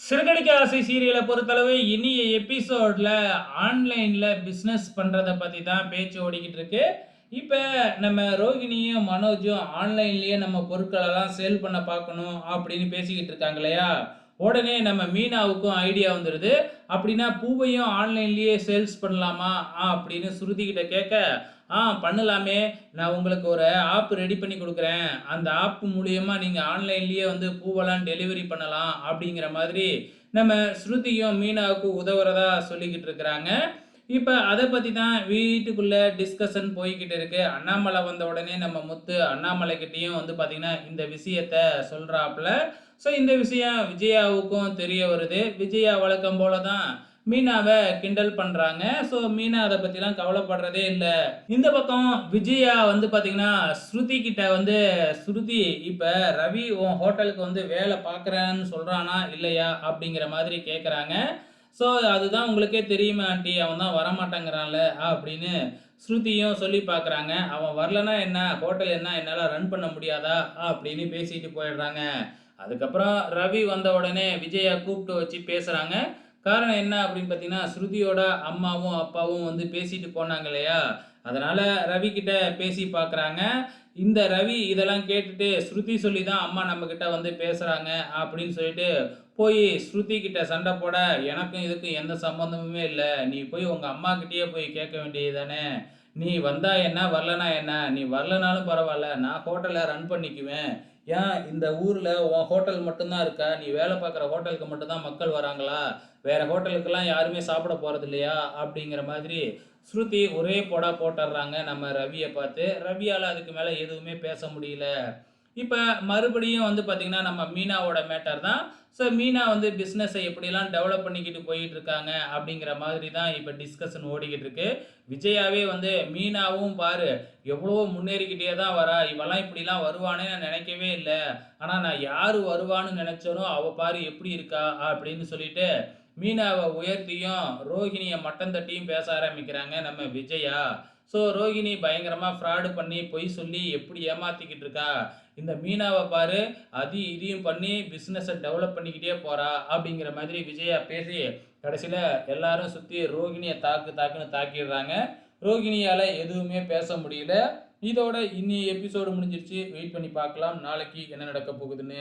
சிறுகடிக்க ஆசை சீரியலை பொறுத்தளவு இனிய எபிசோட்ல ஆன்லைன்ல பிஸ்னஸ் பண்றத பத்தி தான் பேச்சு ஓடிக்கிட்டு இருக்கு. இப்போ நம்ம ரோகிணியும் மனோஜும் ஆன்லைன்லயே நம்ம பொருட்களெல்லாம் சேல் பண்ண பார்க்கணும் அப்படின்னு பேசிக்கிட்டு இருக்காங்க இல்லையா? உடனே நம்ம மீனாவுக்கும் ஐடியா வந்துடுது அப்படின்னா பூவையும் ஆன்லைன்லேயே சேல்ஸ் பண்ணலாமா? ஆ அப்படின்னு ஸ்ருதிகிட்ட கேட்க ஆ பண்ணலாமே. நான் உங்களுக்கு ஒரு ஆப் ரெடி பண்ணி கொடுக்குறேன். அந்த ஆப் மூலியமாக நீங்கள் ஆன்லைன்லேயே வந்து பூவெல்லாம் டெலிவரி பண்ணலாம் அப்படிங்கிற மாதிரி நம்ம ஸ்ருதியும் மீனாவுக்கும் உதவுறதா சொல்லிக்கிட்டு இருக்கிறாங்க. இப்போ அதை பற்றி தான் வீட்டுக்குள்ளே டிஸ்கஷன் போய்கிட்டு இருக்கு. அண்ணாமலை வந்த உடனே நம்ம முத்து அண்ணாமலை கிட்டேயும் வந்து பார்த்திங்கன்னா இந்த விஷயத்த சொல்கிறாப்புல ஸோ இந்த விஷயம் விஜயாவுக்கும் தெரிய வருது. விஜயா வழக்கம் போல தான் மீனாவை கிண்டல் பண்ணுறாங்க ஸோ மீனா அதை பற்றிலாம் கவலைப்படுறதே இல்லை. இந்த பக்கம் விஜயா வந்து பார்த்தீங்கன்னா ஸ்ருதி கிட்ட வந்து ஸ்ருதி இப்போ ரவி உன் ஹோட்டலுக்கு வந்து வேலை பார்க்குறேன்னு சொல்கிறானா இல்லையா? அப்படிங்கிற மாதிரி கேட்குறாங்க ஸோ அதுதான் உங்களுக்கே தெரியுமா ஆண்டி அவன் தான் வரமாட்டேங்கிறான்ல அப்படின்னு ஸ்ருதியும் சொல்லி பார்க்குறாங்க. அவன் வரலனா என்ன? ஹோட்டல் என்ன? என்னால் ரன் பண்ண முடியாதா? அப்படின்னு பேசிட்டு போயிடுறாங்க. அதுக்கப்புறம் ரவி வந்த உடனே விஜயா கூப்பிட்டு வச்சு பேசுகிறாங்க காரணம் என்ன அப்படின்னு பார்த்தீங்கன்னா ஸ்ருதியோட அம்மாவும் அப்பாவும் வந்து பேசிட்டு போனாங்க இல்லையா? அதனால் ரவி கிட்ட பேசி பார்க்குறாங்க. இந்த ரவி இதெல்லாம் கேட்டுட்டு ஸ்ருதி சொல்லி தான் அம்மா நம்மக்கிட்ட வந்து பேசுகிறாங்க அப்படின்னு சொல்லிட்டு போய் ஸ்ருதி கிட்ட சண்டை போட எனக்கும் இதுக்கும் எந்த சம்மந்தமுமே இல்லை. நீ போய் உங்கள் அம்மா கிட்டேயே போய் கேட்க வேண்டியது தானே நீ வந்தா என்ன வரலனா என்ன? நீ வரலனாலும் பரவாயில்ல நான் ஹோட்டலை ரன் பண்ணிக்குவேன். ஏன் இந்த ஊரில் உன் ஹோட்டல் மட்டும்தான் இருக்கா? நீ வேலை பார்க்குற ஹோட்டலுக்கு மட்டும்தான் மக்கள் வராங்களா? வேறு ஹோட்டலுக்கெல்லாம் யாருமே சாப்பிட போகிறது இல்லையா அப்படிங்கிற மாதிரி ஸ்ருதி ஒரே போடா போட்டுடுறாங்க நம்ம ரவியை பார்த்து. ரவியால் அதுக்கு மேலே எதுவுமே பேச முடியல. இப்போ மறுபடியும் வந்து பார்த்திங்கன்னா நம்ம மீனாவோட மேட்டர் தான். ஸோ மீனா வந்து பிஸ்னஸை எப்படிலாம் டெவலப் பண்ணிக்கிட்டு போயிட்டு இருக்காங்க அப்படிங்கிற மாதிரி தான் இப்போ டிஸ்கஷன் ஓடிக்கிட்டு இருக்கு விஜயாவே வந்து மீனாவும் பாரு எவ்வளோ முன்னேறிக்கிட்டே தான் வரா. இவெல்லாம் இப்படிலாம் வருவானே நான் நினைக்கவே இல்லை. ஆனால் நான் யார் வருவான்னு நினச்சனோ அவள் பாரு எப்படி இருக்கா அப்படின்னு சொல்லிட்டு மீனாவை உயர்த்தியும் ரோஹிணியை மட்டம் தட்டியும் பேச ஆரம்பிக்கிறாங்க நம்ம விஜயா. ஸோ ரோஹிணி பயங்கரமாக ஃப்ராடு பண்ணி பொய் சொல்லி எப்படி ஏமாற்றிக்கிட்டு இருக்கா? இந்த மீனாவை பாரு அது இதையும் பண்ணி பிஸ்னஸை டெவலப் பண்ணிக்கிட்டே போகிறா அப்படிங்கிற மாதிரி விஜயா பேசி கடைசியில் எல்லாரும் சுற்றி ரோகிணியை தாக்கு தாக்குன்னு தாக்கிடுறாங்க. ரோகிணியால் எதுவுமே பேச முடியல. இதோட இன்னி எபிசோடு முடிஞ்சிருச்சு. வெயிட் பண்ணி பார்க்கலாம். நாளைக்கு என்ன நடக்க போகுதுன்னு.